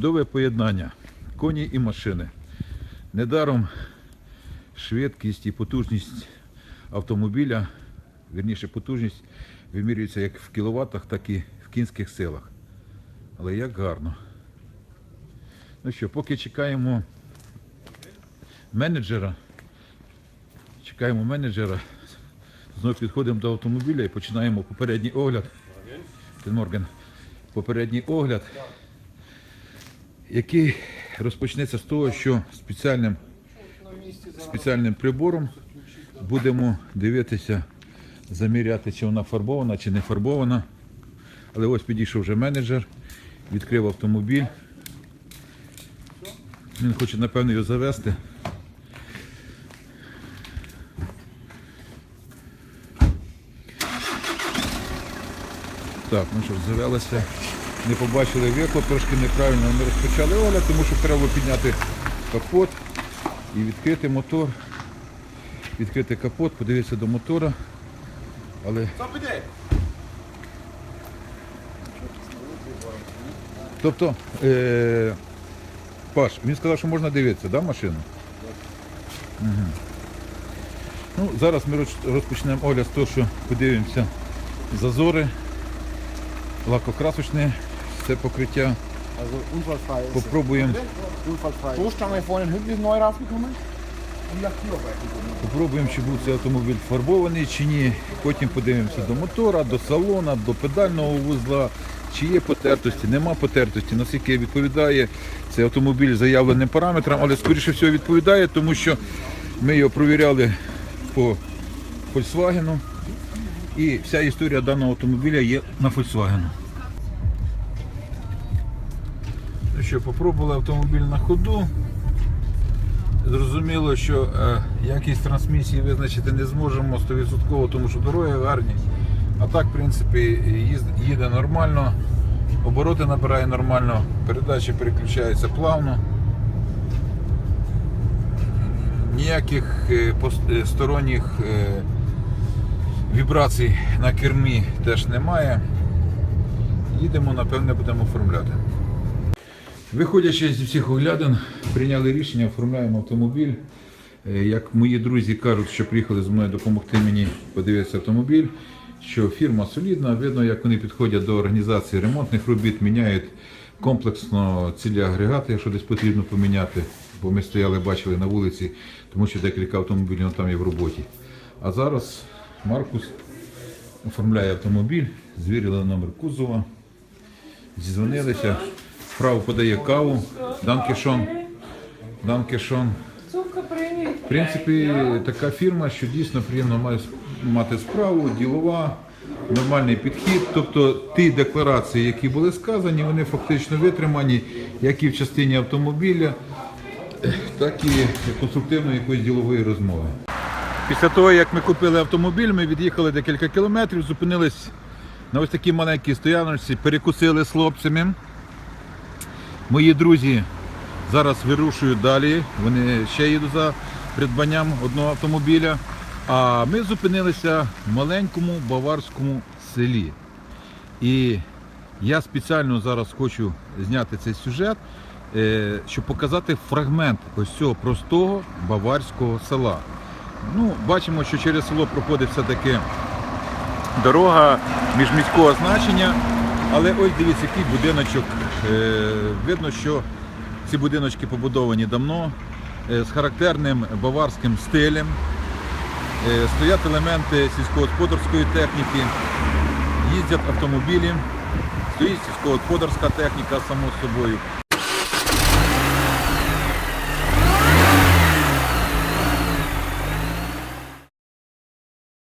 Чудове поєднання. Коні і машини. Недаром швидкість і потужність автомобіля, вірніше потужність, вимірюється як в кіловатах, так і в кінських силах. Але як гарно. Ну що, поки чекаємо менеджера, чекаємо менеджера, знову підходимо до автомобіля і починаємо попередній огляд. Попередній огляд, який розпочнеться з того, що спеціальним, спеціальним прибором будемо дивитися, заміряти, чи вона фарбована, чи не фарбована. Але ось підійшов вже менеджер, відкрив автомобіль. Він хоче, напевно, його завести. Так, ну що ж. Не побачили вихлоп, трошки неправильно ми розпочали огляд, тому що треба підняти капот і відкрити мотор. Відкрити капот, подивитися до мотора. Але Тобто, е, Паш, він сказав, що можна дивитися, да, машину? Угу. Ну, зараз ми розпочнемо огляд з того, що подивимося зазори, лакокрасочне, все покриття. Also unfallfrei ist Попробуємо, Unfallfrei. Stoßstange vorne hinten ist neu raufgekommen. Und Lackierarbeit gekommen. попробуємо, чи був цей автомобіль фарбований чи ні. Потім подивимося до мотора, до салона, до педального вузла, чи є потертості, нема потертості, наскільки відповідає цей автомобіль заявленим параметрам, але скоріше всього відповідає, тому що ми його провіряли по Volkswagen. І вся історія даного автомобіля є на Volkswagen. Що, попробували автомобіль на ходу. Зрозуміло, що е, якість трансмісії визначити не зможемо 100%, тому що дороги гарні. А так, в принципі, їде нормально, обороти набирає нормально, передачі переключаються плавно. Ніяких е, е, сторонніх вібрацій на кермі теж немає. Їдемо, напевне, будемо оформляти. Виходячи зі всіх оглядин, прийняли рішення, оформляємо автомобіль. Е, Як мої друзі кажуть, що приїхали з мною допомогти мені подивитися автомобіль, що фірма солідна, видно, як вони підходять до організації ремонтних робіт, міняють комплексно цілі агрегати, якщо десь потрібно поміняти, бо ми стояли, бачили на вулиці, тому що декілька автомобілів ну, там є в роботі. А зараз Маркус оформляє автомобіль, звірили номер кузова, зізвонилися. Вправо подає каву, Данкішон. Данкішон. В принципі, така фірма, що дійсно приємно має мати справу, ділова, нормальний підхід. Тобто ті декларації, які були сказані, вони фактично витримані, як і в частині автомобіля, так і конструктивної якоїсь ділової розмови. Після того, як ми купили автомобіль, ми від'їхали декілька кілометрів, зупинились на ось такій маленькій стояночці, перекусили з хлопцями. Мої друзі зараз вирушують далі. Вони ще їдуть за придбанням одного автомобіля. А ми зупинилися в маленькому баварському селі. І я спеціально зараз хочу зняти цей сюжет, е, щоб показати фрагмент ось цього простого баварського села. Ну, бачимо, що через село проходить все-таки дорога міжміського значення. Але ось дивіться, який будиночок. Е, Видно, що ці будиночки побудовані давно, е, з характерним баварським стилем. Е, Стоять елементи сільськогосподарської техніки, їздять автомобілі, стоїть сільськогосподарська техніка, само собою.